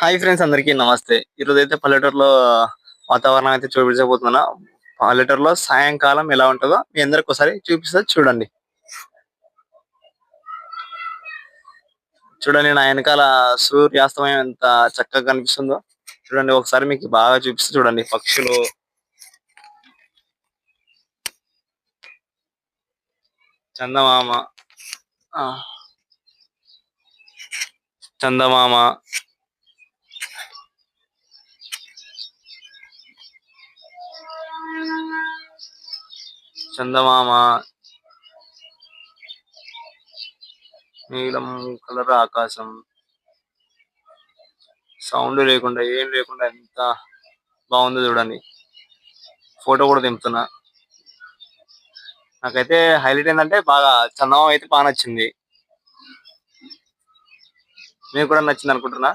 Hi friends అందరికీ నమస్తే. ఈరోజు అయితే పల్లెటూరులో వాతావరణం అయితే చూపించబోతున్నా పల్లెటూరులో సాయంకాలం ఎలా ఉంటుందో మీ అందరికి ఒకసారి చూపిస్తా చూడండి. చూడండి నా వెనకాల సూర్యాస్తమయం ఎంత చక్కగా కనిపిస్తుందో. చూడండి ఒకసారి మీకు బాగా చూపిస్తూ చూడండి పక్షులు. చందమామ. చందమామ. చందమామ నీలం కలర్ ఆకాశం. సౌండ్ లేకుండా ఏం లేకుండా ఎంత బాగుందో చూడండి. ఫోటో కూడా దింపుతున్నా. నాకైతే హైలైట్ ఏంటంటే బాగా చందమామ అయితే బాగా నచ్చింది. మీకు కూడా నచ్చింది అనుకుంటున్నా.